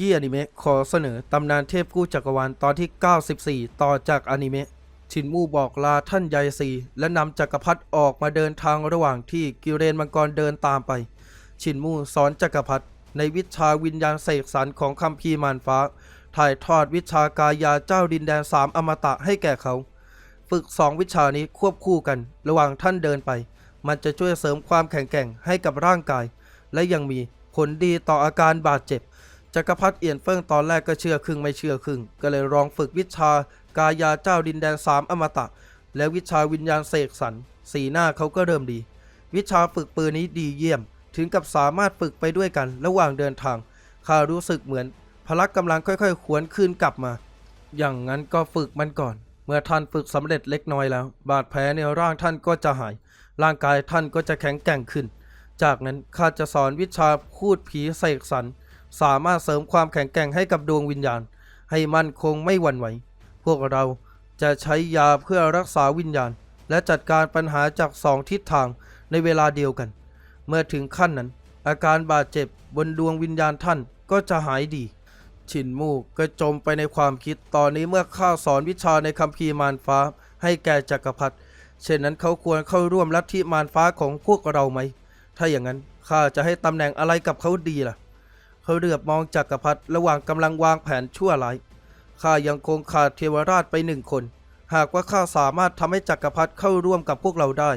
ยี้อนิเมะขอเสนอตำนานเทพกู้จักรวาลตอนที่ 94 ต่อจากอนิเมะชินมูบอกลาท่านยายซีและนำจักรพรรดิออกมาเดินทางระหว่างที่กิเรนมังกรเดินตามไป ชินมูสอนจักรพรรดิในวิชาวิญญาณเสกสรรของคัมภีร์มารฟ้า ถ่ายทอดวิชากายาเจ้าดินแดนสามอมตะให้แก่เขา ฝึกสองวิชานี้ควบคู่กัน ระหว่างท่านเดินไป มันจะช่วยเสริมความแข็งแกร่งให้กับร่างกาย และยังมีผลดีต่ออาการบาดเจ็บ จักรพรรดิเอียนเฟิงตอนแรกก็เชื่อครึ่งไม่เชื่อครึ่ง ก็เลยลองฝึกวิชากายาเจ้าดินแดนสามอมตะ และวิชาวิญญาณเสกสรรสีหน้าเขาก็เริ่มดี วิชาฝึกปืนนี้ดีเยี่ยม ถึงกับสามารถฝึกไปด้วยกันระหว่างเดินทางข้ารู้สึกเหมือน พลักกำลังค่อยๆขวนคืนกลับมา อย่างนั้นก็ฝึกมันก่อน เมื่อท่านฝึกสำเร็จเล็กน้อยแล้ว บาดแผลในร่างท่านก็จะหาย ร่างกายท่านก็จะแข็งแกร่งขึ้น จากนั้นข้าจะสอนวิชาพูดผีเสกสรร สามารถเสริมความแข็งแกร่งให้กับดวงวิญญาณ ให้มั่นคงไม่หวั่นไหว พวกเราจะใช้ยาเพื่อรักษาวิญญาณ และจัดการปัญหาจากสองทิศทางในเวลาเดียวกัน เมื่อถึงขั้นนั้น อาการบาดเจ็บบนดวงวิญญาณท่านก็จะหายดี ชินมูกก็จมไปในความคิดตอนนี้เมื่อข้าสอนวิชาในคัมภีร์มารฟ้า ให้แก่จักรพรรดิเช่นนั้นเขาควรเข้าร่วมลัทธิมารฟ้าของพวกเราไหม ถ้าอย่างนั้นข้าจะให้ตำแหน่งอะไรกับเขาดีล่ะ เขาเลือบมองจักรพรรดิระหว่างกำลังวางแผนชั่วร้ายข้ายังคงขาดเทวราชไปหนึ่งคน หากว่าข้าสามารถทำให้จักรพรรดิเข้าร่วมกับพวกเราได้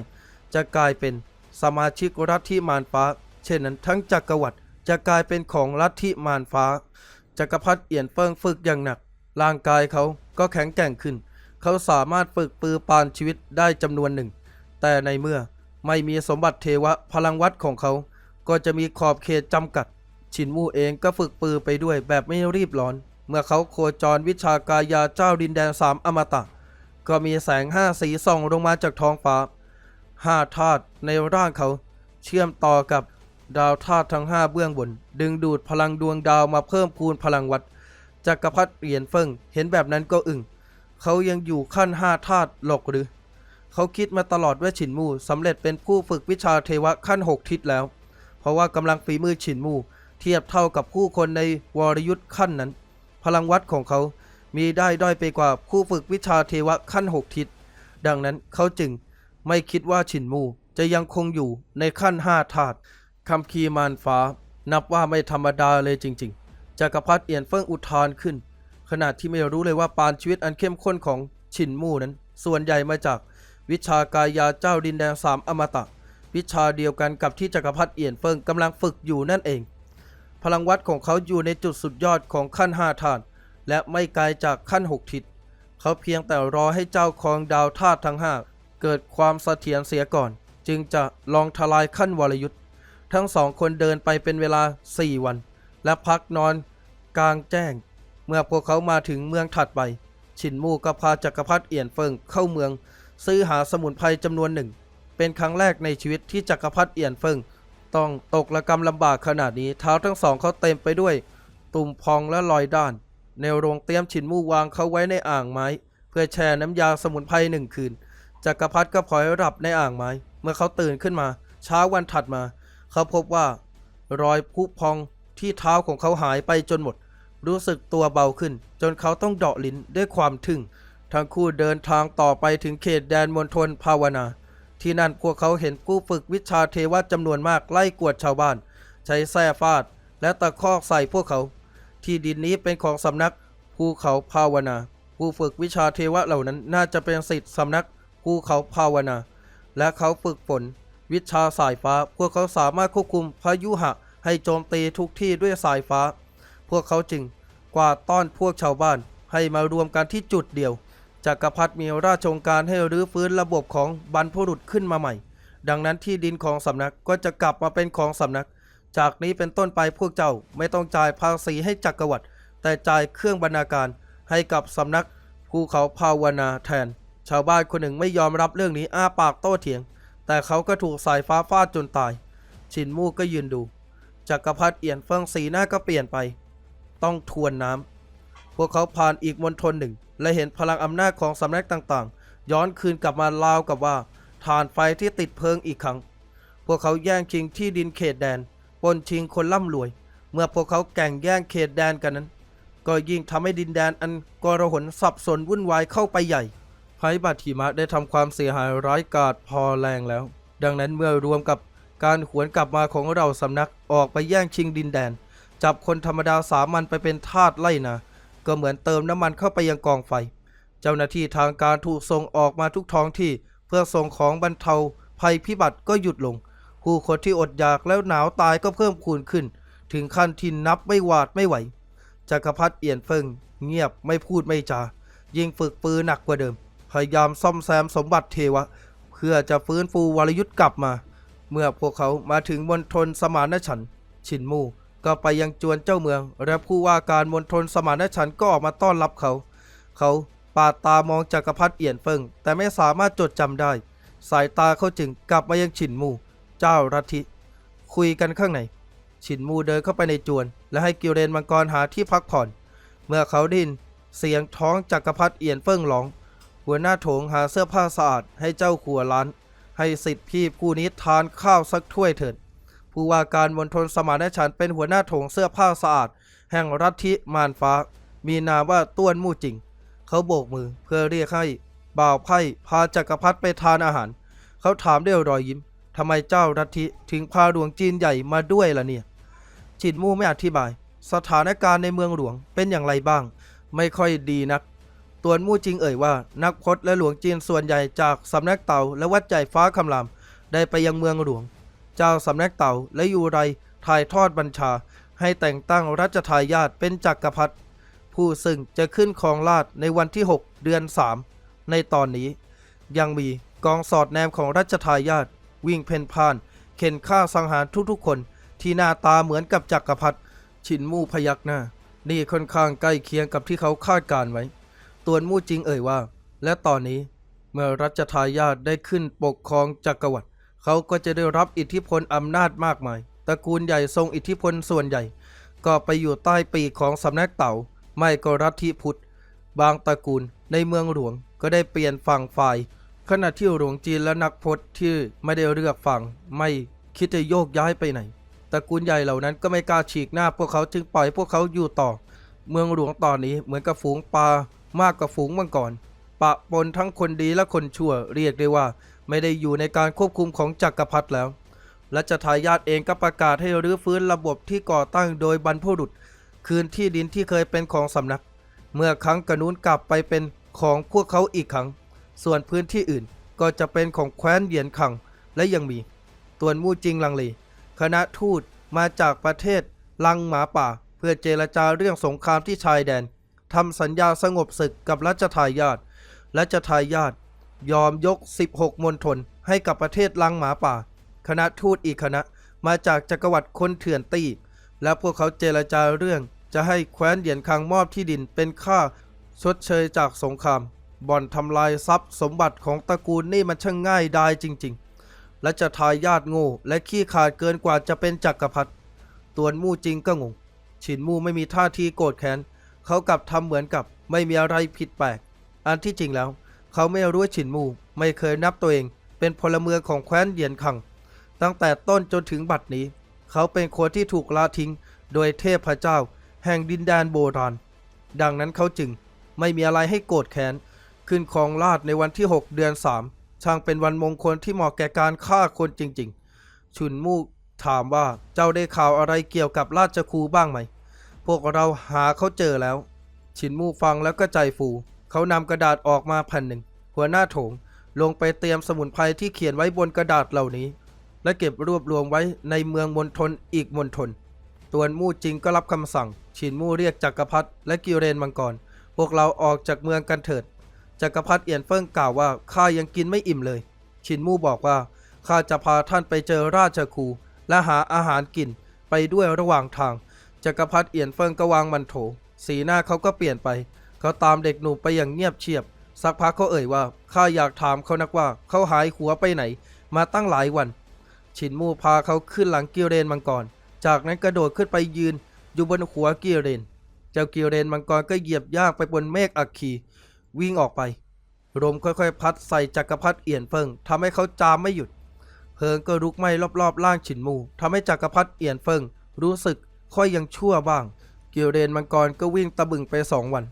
จะกลายเป็นสมาชิกลัทธิมารฟ้า เช่นนั้นทั้งจักรวรรดิจะกลายเป็นของลัทธิมารฟ้า จักรพรรดิเอียนเฟิงฝึกอย่างหนัก ร่างกายเขาก็แข็งแกร่งขึ้น เขาสามารถฝึกปือปานชีวิตได้จำนวนหนึ่ง แต่ในเมื่อไม่มีสมบัติเทวะพลังวัดของเขา ก็จะมีขอบเขตจำกัด ชินวูเองก็ฝึกปือไปด้วยแบบไม่รีบร้อน เมื่อเขาโคจรวิชากายาเจ้าดินแดนสามอมตะ ก็มีแสงห้าสีส่องลงมาจากท้องฟ้าห้าธาตุในร่างเขาเชื่อมต่อกับดาวธาตุทั้งห้าเบื้องบน ดึงดูดพลังดวงดาวมาเพิ่มพูนพลังวัดจักรพรรดิเหรียญเฟิงเห็นแบบนั้นก็อึ้งเขายังอยู่ขั้นห้าธาตุหลอกหรือ เขาคิดมาตลอดว่าฉินมู่สำเร็จเป็นผู้ฝึกวิชาเทวะขั้นหกทิศแล้ว เพราะว่ากำลังฝีมือฉินมู่ เทียบเท่ากับผู้คนในวรยุทธ์ขั้นนั้น พลังวัดของเขา มีได้ด้อยไปกว่าผู้ฝึกวิชาเทวะขั้นหกทิศ ดังนั้นเขาจึงไม่คิดว่าฉินมูจะยังคงอยู่ในขั้นห้าธาตุคำคีมารฟ้า นับว่าไม่ธรรมดาเลยจริง ๆจักรพรรดิเอียนเฟิงอุทานขึ้น ขณะที่ไม่รู้เลยว่าปานชีวิตอันเข้มข้นของฉินมูนั้น ส่วนใหญ่มาจากวิชากายาเจ้าดินแดนสามอมตะ วิชาเดียวกันกับที่จักรพรรดิเอียนเฟิงกำลังฝึกอยู่นั่นเอง พลังวัดของเขาอยู่ในจุดสุดยอดของขั้นห้าธาตุและไม่ไกลจากขั้นหกทิศ เขาเพียงแต่รอให้เจ้าของดาวธาตุทั้งห้าเกิดความเสถียรเสียก่อน จึงจะลองทลายขั้นวรยุทธ์ ทั้งสองคนเดินไปเป็นเวลา 4 วัน และพักนอนกลางแจ้ง เมื่อพวกเขามาถึงเมืองถัดไปฉินมู่ก็พาจักรพรรดิเอียนเฟิงเข้าเมือง ซื้อหาสมุนไพรจำนวนหนึ่ง เป็นครั้งแรกในชีวิตที่จักรพรรดิเอียนเฟิง ต้องตกระกรรมลำบากขนาดนี้ เท้าทั้งสองเขาเต็มไปด้วย ตุ่มพองและรอยด้าน ในโรงเตรียมฉินมู่วางเขาไว้ในอ่างไม้ เพื่อแช่น้ำยาสมุนไพรหนึ่งคืนจักรพรรดิก็พลอยหลับในอ่างไม้ เมื่อเขาตื่นขึ้นมา เช้าวันถัดมา เขาพบว่า รอยผุพองที่เท้าของเขาหายไปจนหมด รู้สึกตัวเบาขึ้น จนเขาต้องเดาะลิ้นด้วยความทึ่ง ทั้งคู่เดินทางต่อไปถึงเขตแดนมณฑลภาวนา ที่นั่นพวกเขาเห็นผู้ฝึกวิชาเทวะจำนวนมากไล่กวดชาวบ้าน ใช้แส้ฟาด และตะคอกใส่พวกเขา ที่ดินนี้เป็นของสำนักภูเขาภาวนา ผู้ฝึกวิชาเทวะเหล่านั้นน่าจะเป็นศิษย์สำนักภูเขาภาวนา และเขาฝึกฝนวิชาสายฟ้า พวกเขาสามารถควบคุมพายุหะให้โจมตีทุกที่ด้วยสายฟ้า พวกเขาจึงกวาดต้อนพวกชาวบ้านให้มารวมกันที่จุดเดียว จักรพรรดิมีราชองการให้รื้อฟื้นระบบของบรรพบุรุษขึ้นมาใหม่ ดังนั้นที่ดินของสำนักก็จะกลับมาเป็นของสำนัก จากนี้เป็นต้นไปพวกเจ้าไม่ต้องจ่ายภาษีให้จักรวรรดิแต่จ่ายเครื่องบรรณาการให้กับสำนักภูเขาภาวนาแทน ชาวบ้านคนหนึ่งไม่ยอมรับเรื่องนี้อ้าปากโต้เถียง แต่เขาก็ถูกสายฟ้าฟาดจนตาย ชินมู่ก็ยืนดูจักรพรรดิเอียนเฟิงสีหน้าก็เปลี่ยนไป ต้องทวนน้ำพวกเขาผ่านอีกมณฑลหนึ่ง และเห็นพลังอำนาจของสำนักต่างๆ ย้อนคืนกลับมาราวกับว่าฐานไฟที่ติดเพลิงอีกครั้ง พวกเขาแย่งชิงที่ดินเขตแดนปล้นชิงคนร่ำรวย เมื่อพวกเขาแก่งแย่งเขตแดนกันนั้น ก็ยิ่งทำให้ดินแดนอันกรหนสับสนวุ่นวายเข้าไปใหญ่ภัยบัติหิมะได้ทำความเสียหายร้ายกาจพอแรงแล้ว ดังนั้นเมื่อรวมกับการหวนกลับมาของเราสำนักออกไปแย่งชิงดินแดน จับคนธรรมดาสามัญไปเป็นทาสไล่นา ก็เหมือนเติมน้ำมันเข้าไปยังกองไฟ เจ้าหน้าที่ทางการถูกส่งออกมาทุกท้องที่ เพื่อส่งของบรรเทาภัยพิบัติก็หยุดลง ผู้คนที่อดอยากแล้วหนาวตายก็เพิ่มคูณขึ้น ถึงขั้นที่นับไม่หวาดไม่ไหวจักรพรรดิเอียนเฟิงเงียบไม่พูดไม่จา ยิ่งฝึกปืนหนักกว่าเดิม พยายามซ่อมแซมสมบัติเทวะ เพื่อจะฟื้นฟูวรยุทธ์กลับมา เมื่อพวกเขามาถึงมณฑลสมานฉันชินมู่ ก็ไปยังจวนเจ้าเมือง และผู้ว่าการมณฑลสมานฉันท์ก็ออกมาต้อนรับเขา เขาปาดตามองจักรพรรดิเอี่ยนเฟิง แต่ไม่สามารถจดจำได้ สายตาเขาจึงกลับมายังฉินมู เจ้ารัทิคุยกันข้างในฉินมูเดินเข้าไปในจวน และให้กิวเรนมังกรหาที่พักผ่อน เมื่อเขาได้ยินเสียงท้องจักรพรรดิเอี่ยนเฟิ่งร้อง หัวหน้าโถงหาเสื้อผ้าสะอาดให้เจ้าขัวล้าน ให้สิทธิพี่ผู้นี้ทานข้าวสักถ้วยเถิด ผู้ว่าการมณฑลสมานฉันท์เป็นหัวหน้าโถงเสื้อผ้าสะอาด แห่งรัฐทิมานฟ้า มีนามว่าต้วนมู่จิง เขาโบกมือเพื่อเรียกให้บ่าวไพ่พาจักรพรรดิไปทานอาหาร เขาถามด้วยรอยยิ้มทำไมเจ้ารัฐทิถึงพาหลวงจีนใหญ่มาด้วยล่ะเนี่ยจินมู่ไม่อธิบาย สถานการณ์ในเมืองหลวงเป็นอย่างไรบ้าง ไม่ค่อยดีนักตวนมู่จิงเอ่ยว่า นักพจน์และหลวงจีนส่วนใหญ่จากสำนักเต่าและวัดใจฟ้าคำรามได้ไปยังเมืองหลวง จ้าสำนักเต่าและยูไรถ่ายทอดบัญชา ให้แต่งตั้งรัชทายาทเป็นจักรพรรดิผู้ซึ่งจะขึ้นครองราชในวันที่ 6 เดือน 3 ในตอนนี้ ยังมีกองสอดแนมของรัชทายาทวิ่งเพ่นพ่าน เข็นฆ่าสังหารทุกๆคน ที่หน้าตาเหมือนกับจักรพรรดิชินมู่พยักหน้า นี่ค่อนข้างใกล้เคียงกับที่เขาคาดการไว้ ตวนมู่จริงเอ่ยว่า และตอนนี้เมื่อรัชทายาทได้ขึ้นปกครองจักรวรรดิ เขาก็จะได้รับอิทธิพลอำนาจมากมาย ตระกูลใหญ่ทรงอิทธิพลส่วนใหญ่ ก็ไปอยู่ใต้ปีกของสำนักเต่า ไม่ก็รัฐทิพุทธ บางตระกูลในเมืองหลวงก็ได้เปลี่ยนฝั่งฝ่าย ขณะที่หลวงจีนและนักพจน์ที่ไม่ได้เลือกฝั่งไม่คิดจะโยกย้ายไปไหน ตระกูลใหญ่เหล่านั้นก็ไม่กล้าฉีกหน้าพวกเขาจึงปล่อยพวกเขาอยู่ต่อ เมืองหลวงตอนนี้เหมือนกับฝูงปลามากกว่าฝูงมังกรปะปนทั้งคนดีและคนชั่วเรียกได้ว่า ไม่ได้อยู่ในการควบคุมของจักรพรรดิแล้ว และจะทายาทเองก็ประกาศให้รื้อฟื้นระบบที่ก่อตั้งโดยบรรพบุรุษ คืนที่ดินที่เคยเป็นของสำนัก เมื่อครั้งกระนู้นกลับไปเป็นของพวกเขาอีกครั้ง ส่วนพื้นที่อื่นก็จะเป็นของแคว้นเหยียนขังและยังมีตวนมู่จิงลังเลคณะทูตมาจากประเทศลังหมาป่า เพื่อเจรจาเรื่องสงครามที่ชายแดนทำสัญญาสงบศึกกับรัชทายาทรัชทายาท ยอมยก 16 มณฑลให้กับประเทศลังหมาป่า คณะทูตอีกคณะมาจากจักรวรรดิคนเถื่อนตี้และพวกเขาเจรจาเรื่องจะให้แคว้นเหยียนคังมอบที่ดินเป็นค่าชดเชยจากสงคราม บ่อนทำลายทรัพย์สมบัติของตระกูลนี่มันช่างง่ายดายจริง ๆ และจะทายาทโง่และขี้ขาดเกินกว่าจะเป็นจักรพรรดิตวนมู่จริงก็งง ฉินมู่ไม่มีท่าทีโกรธแค้น เขากลับทำเหมือนกับไม่มีอะไรผิดแปลก อันที่จริงแล้ว เขาไม่รู้ว่าฉินมูไม่เคยนับตัวเอง เป็นพลเมืองของแคว้นเหยียนคัง ตั้งแต่ต้นจนถึงบัดนี้ เขาเป็นคนที่ถูกละทิ้ง โดยเทพเจ้า แห่งดินแดนโบราณ ดังนั้นเขาจึงไม่มีอะไรให้โกรธแค้น ขึ้นครองราชในวันที่ 6 เดือน 3 ช่างเป็นวันมงคลที่เหมาะแก่การฆ่าคนจริง ๆ ชุนมู่ถามว่าเจ้าได้ข่าวอะไรเกี่ยวกับราชครูบ้างไหม พวกเราหาเขาเจอแล้ว ชินมู่ฟังแล้วก็ใจฟู เขานำกระดาษออกมาแผ่นหนึ่ง หัวหน้าโถง ลงไปเตรียมสมุนไพรที่เขียนไว้บนกระดาษเหล่านี้ และเก็บรวบรวมไว้ในเมืองมณฑลอีกมณฑลตวนมู่จริงก็รับคำสั่ง ชินมู่เรียกจักรพรรดิและกิวเรนมังกร พวกเราออกจากเมืองกันเถิด จักรพรรดิเอียนเฟิงกล่าวว่าข้ายังกินไม่อิ่มเลย ชินมู่บอกว่าข้าจะพาท่านไปเจอราชครูและหาอาหารกินไปด้วยระหว่างทาง จักรพรรดิเอียนเฟิงก็วางมันโถ สีหน้าเขาก็เปลี่ยนไป เขาตามเด็กหนุ่มไปอย่างเงียบเชียบ สักพักเขาเอ่ยว่าข้าอยากถามเขานักว่าเขาหายหัวไปไหน มาตั้งหลายวันฉินมูพาเขาขึ้นหลังกิวเรนมังกร จากนั้นกระโดดขึ้นไปยืนอยู่บนหัวกิวเรน เจ้ากิวเรนมังกรก็เหยียบย่างไปบนเมฆอัคคีวิ่งออกไปลมค่อยๆ พัดใส่จักรพรรดิเอียนเฟิงทำให้เขาจามไม่หยุด เพลิงก็ลุกไหม้รอบๆร่างฉินมูทำให้จักรพรรดิเอียนเฟิงรู้สึกค่อยยังชั่วบ้าง กิเลนมังกรก็วิ่งตะบึงไปสองวัน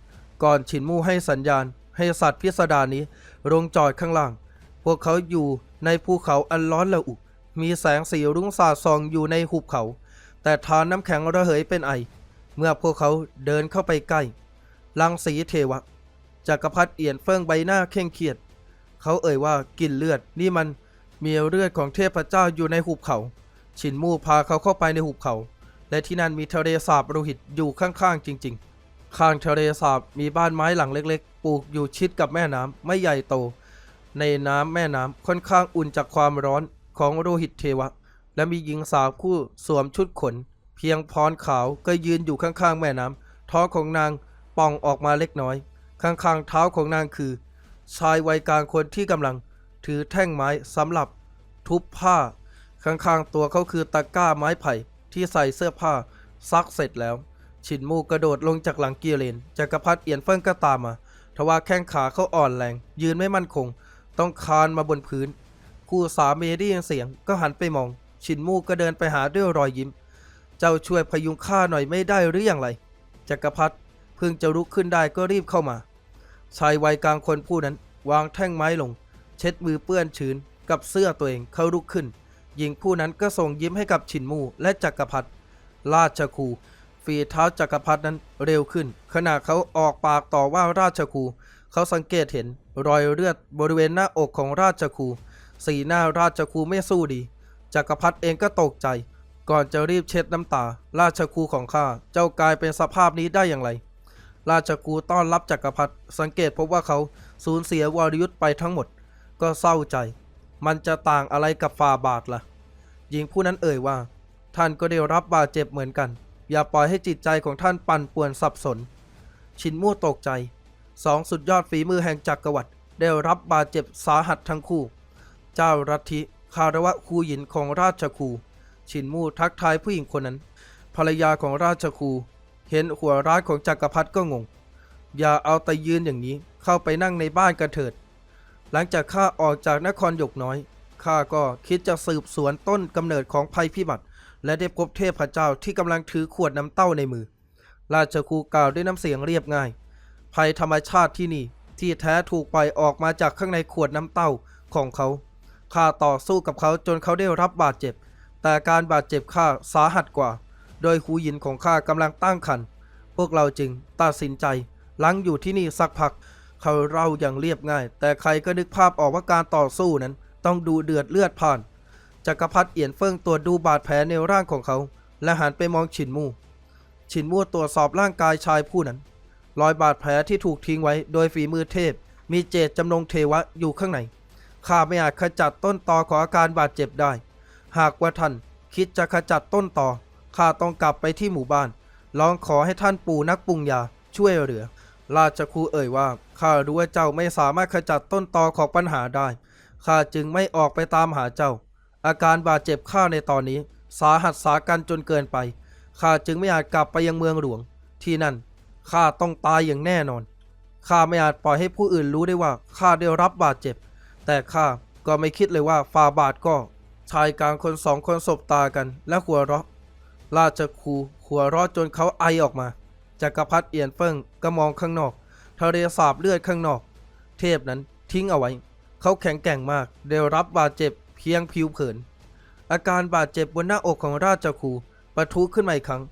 ก่อนฉินมู่ให้สัญญาณ ให้สัตว์พิสดารนี้ลงจอดข้างล่าง พวกเขาอยู่ในภูเขาอันร้อนระอุ มีแสงสีรุ้งสาดส่องอยู่ในหุบเขา แต่ทานน้ำแข็งระเหยเป็นไอ เมื่อพวกเขาเดินเข้าไปใกล้ ลังสีเทวะจักรพรรดิเอียนเฟิงใบหน้าเคร่งเครียด เขาเอ่ยว่ากลิ่นเลือดนี่มันมีเลือดของเทพเจ้าอยู่ในหุบเขาฉินมู่พาเขาเข้าไปในหุบเขา และที่นั่นมีทะเลสาบโลหิตอยู่ข้างๆจริง ๆ ข้างทะเลสาบมีบ้านไม้หลังเล็กๆ ปลูกอยู่ชิดกับแม่น้ำไม่ใหญ่โต ในน้ำแม่น้ำค่อนข้างอุ่นจากความร้อนของโลหิตเทวะ และมีหญิงสาวคู่สวมชุดขน เพียงพรขาวก็ยืนอยู่ข้างๆ แม่น้ำท้องของนางป่องออกมาเล็กน้อย ข้างๆ เท้าของนางคือ ชายวัยกลางคนที่กำลัง ถือแท่งไม้สำหรับทุบผ้า ข้างๆ ตัวเขาคือตะกร้าไม้ไผ่ที่ใส่เสื้อผ้าซักเสร็จแล้ว ฉินมูกระโดดลงจากหลังเกียร์เลนจักรพรรดิเอียนเฟิงก็ตามมา ทว่าแข้งขาเขาอ่อนแรง ยืนไม่มั่นคง ต้องคานมาบนพื้น คู่สามีได้ยินเสียงก็หันไปมองฉินมูก็เดินไปหาด้วยรอยยิ้ม เจ้าช่วยพยุงข้าหน่อยไม่ได้หรืออย่างไรจักรพรรดิเพิ่งจะลุกขึ้นได้ก็รีบเข้ามา ชายวัยกลางคนผู้นั้น วางแท่งไม้ลง เช็ดมือเปื้อนชื้น กับเสื้อตัวเองเขาลุกขึ้นหญิงผู้นั้นก็ส่งยิ้มให้กับฉินมูและจักรพรรดิราชคู ฝีเท้าจักรพรรดินั้นเร็วขึ้น ขณะเขาออกปากต่อว่าราชครูเขาสังเกตเห็นรอยเลือดบริเวณหน้าอกของราชครูสีหน้าราชครูไม่สู้ดีจักรพรรดิเองก็ตกใจ ก่อนจะรีบเช็ดน้ำตา ราชครูของข้าเจ้ากลายเป็นสภาพนี้ได้อย่างไร ราชครูต้อนรับจักรพรรดิสังเกตพบว่าเขาสูญเสียวรยุทธ์ไปทั้งหมด ก็เศร้าใจ มันจะต่างอะไรกับฟาบาทล่ะหญิงผู้นั้นเอ่ยว่า ท่านก็ได้รับบาดเจ็บเหมือนกัน อย่าปล่อยให้จิตใจของท่านปั่นป่วนสับสน ชินมู่ตกใจสองสุดยอดฝีมือแห่งจักรวรรดิได้รับบาดเจ็บสาหัสทั้งคู่ เจ้ารัทธิคารวะคูหญินของราชคู ชินมู่ทักทายผู้หญิงคนนั้น ภรรยาของราชคู เห็นหัวร้านของจักรพรรดิก็งง อย่าเอาแต่ยืนอย่างนี้เข้าไปนั่งในบ้านกันเถิด หลังจากข้าออกจากนครหยกน้อยข้าก็คิดจะสืบสวนต้นกำเนิดของภัยพิบัติ และได้พบเทพเจ้าที่กำลังถือขวดน้ำเต้าในมือ ราชครูกล่าวด้วยน้ำเสียงเรียบง่าย ภัยธรรมชาติที่นี่ที่แท้ถูกปล่อยออกมาจากข้างในขวดน้ำเต้าของเขา ข้าต่อสู้กับเขาจนเขาได้รับบาดเจ็บ แต่การบาดเจ็บข้าสาหัสกว่า โดยหูหยินของข้ากำลังตั้งครรภ์ พวกเราจึงตัดสินใจลังอยู่ที่นี่สักพัก เขาเล่าอย่างเรียบง่าย แต่ใครก็นึกภาพออกว่าการต่อสู้นั้น ต้องดูเดือดเลือดผ่าน จักรพรรดิเอียนเฟิงตรวจดูบาดแผลในร่างของเขา และหันไปมองฉินมู่ ฉินมู่ตรวจสอบร่างกายชายผู้นั้น รอยบาดแผลที่ถูกทิ้งไว้โดยฝีมือเทพ มีเจตจำนงเทวะอยู่ข้างใน ข้าไม่อาจขจัดต้นตอของอาการบาดเจ็บได้ หากว่าท่านคิดจะขจัดต้นตอ ข้าต้องกลับไปที่หมู่บ้าน ลองขอให้ท่านปู่นักปรุงยาช่วยเหลือ ราชครูเอ่ยว่า ข้ารู้ว่าเจ้าไม่สามารถขจัดต้นตอของปัญหาได้ ข้าจึงไม่ออกไปตามหาเจ้า อาการบาดเจ็บข้าในตอนนี้ สาหัสสากันจนเกินไป ข้าจึงไม่อาจกลับไปยังเมืองหลวง ที่นั่น ข้าต้องตายอย่างแน่นอน ข้าไม่อาจปล่อยให้ผู้อื่นรู้ได้ว่าข้าได้รับบาดเจ็บ แต่ข้าก็ไม่คิดเลยว่าฟาบาทก็ ชายกลางคนสองคนสบตากัน และหัวเราะ ราชครูหัวเราะจนเขาไอออกมา จักรพรรดิเอียนเฟิงก็มองข้างนอก ทะเลสาบเลือดข้างนอก เทพนั้นทิ้งเอาไว้ เขาแข็งแกร่งมากได้รับบาดเจ็บ พียงผิวเผิน อาการบาดเจ็บบนหน้าอกของราชครูปะทุขึ้นมาอีกครั้ง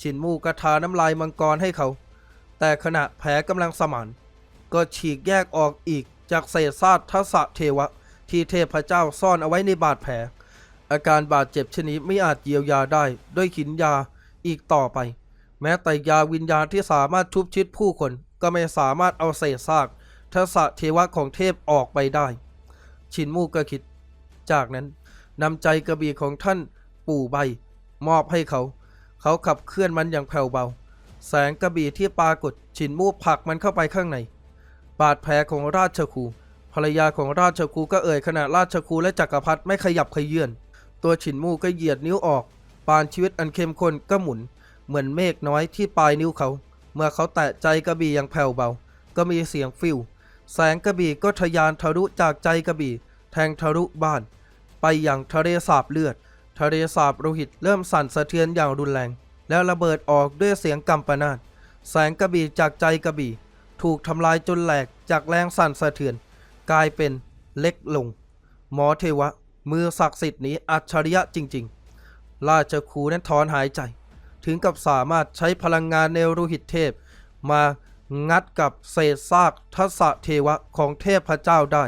ฉินมูกระทาน้ำลายมังกรให้เขา แต่ขณะแผลกำลังสมาน ก็ฉีกแยกออกอีกจากเศษซากทัศเทวะ ที่เทพเจ้าซ่อนเอาไว้ในบาดแผล อาการบาดเจ็บชนิดไม่อาจเยียวยาได้ด้วยขินยาอีกต่อไป แม้แต่ยาวิญญาณที่สามารถทุบชิดผู้คนก็ไม่สามารถเอาเศษซากทัศเทวะของเทพออกไปได้ ชินมูก็คิด จากนั้นนำใจกระบี่ของท่านปู่ใบ มอบให้เขา เขาขับเคลื่อนมันอย่างแผ่วเบา แสงกระบี่ที่ปรากฏฉินมูผลักมันเข้าไปข้างในบาดแผลของราชครูภรรยาของราชครูก็เอ่ยขณะราชครูและจักรพรรดิไม่ขยับขยื่นตัวฉินมูก็เหยียดนิ้วออก ปานชีวิตอันเข้มข้นก็หมุน เหมือนเมฆน้อยที่ปลายนิ้วเขา เมื่อเขาแตะใจกระบี่อย่างแผ่วเบา ก็มีเสียงฟิวแสงกระบี่ก็ทะยานทะลุจากใจกระบี่ แทงทะลุบ้าน ไปอย่างทะเลสาบเลือด ทะเลสาบโลหิตเริ่มสั่นสะเทือนอย่างรุนแรง แล้วระเบิดออกด้วยเสียงกำปนาตแสงกระบี่จากใจกระบี่ ถูกทำลายจนแหลกจากแรงสั่นสะเทือน กลายเป็นเล็กลง หมอเทวะ มือศักดิ์สิทธิ์นี้อัจฉริยะจริง ๆ ราชครูนั้นถอนหายใจ ถึงกับสามารถใช้พลังงานเนรุหิตเทพ มางัดกับเศษซากทัศเทวะของเทพเจ้าได้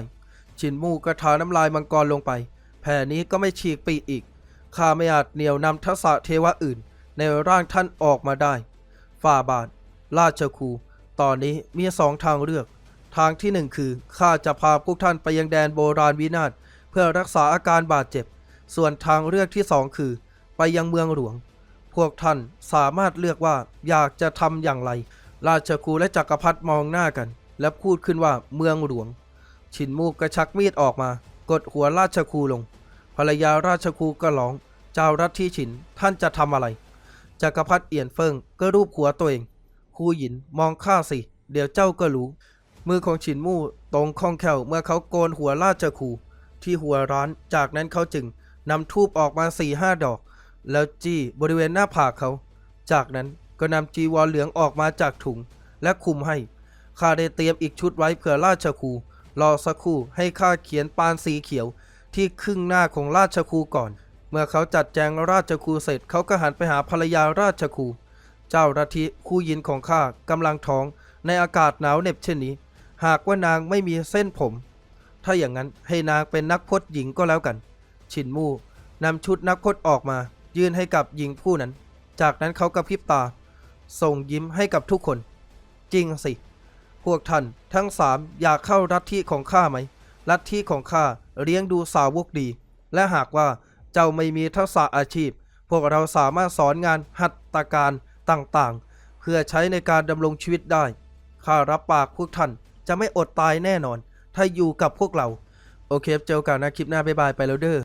ชินมูกระทาน้ำลายมังกรลงไป แผ่นี้ก็ไม่ฉีกปีอีก ข้าไม่อาจเหนี่ยวนำทัศเทวะอื่น ในร่างท่านออกมาได้ ฝ่าบาท ราชคู ตอนนี้มีสองทางเลือก ทางที่หนึ่งคือข้าจะพาพวกท่านไปยังแดนโบราณวินาศเพื่อรักษาอาการบาดเจ็บ ส่วนทางเลือกที่สองคือ ไปยังเมืองหลวง พวกท่านสามารถเลือกว่าอยากจะทำอย่างไร ราชคูและจักรพรรดิมองหน้ากัน และพูดขึ้นว่าเมืองหลวง ชินมูกกระชักมีดออกมา กดหัวราชครูลง ภรรยาราชครูก็ร้อง เจ้ารัฐที่ฉินท่านจะทำอะไร จักรพรรดิเอียนเฟิงก็รูปหัวตัวเองครูหยินมองข้าสิ เดี๋ยวเจ้าก็รู้ มือของฉินมู่ตรงคล่องแคล่วเมื่อเขาโกนหัวราชครูที่หัวร้านจากนั้นเขาจึงนำทูบออกมาสี่ห้าดอก แล้วจี้บริเวณหน้าผากเขา จากนั้นก็นำจีวรเหลืองออกมาจากถุง และคุมให้ข้าได้เตรียมอีกชุดไว้เผื่อราชครู รอสักครู่ให้ข้าเขียนปานสีเขียว ที่ครึ่งหน้าของราชครูก่อน เมื่อเขาจัดแจงราชครูเสร็จเขาก็หันไปหาภรรยาราชครูเจ้ารัทิคู่ยินของข้ากำลังท้องในอากาศหนาวเหน็บเช่นนี้ หากว่านางไม่มีเส้นผม ถ้าอย่างนั้นให้นางเป็นนักพจน์หญิงก็แล้วกัน ชินมู่นำชุดนักพจน์ออกมา ยื่นให้กับหญิงผู้นั้น จากนั้นเขากระพริบตา ส่งยิ้มให้กับทุกคน จริงสิ พวกท่านทั้งสามอยากเข้าลัทธิของข้าไหมลัทธิของข้าเลี้ยงดูสาวกดี และหากว่าเจ้าไม่มีทักษะอาชีพ พวกเราสามารถสอนงานหัตถการต่างๆ เพื่อใช้ในการดำรงชีวิตได้ ข้ารับปากพวกท่านจะไม่อดตายแน่นอน ถ้าอยู่กับพวกเรา โอเคเจอกันนะคลิปหน้าบ๊ายบายไปแล้วเด้อ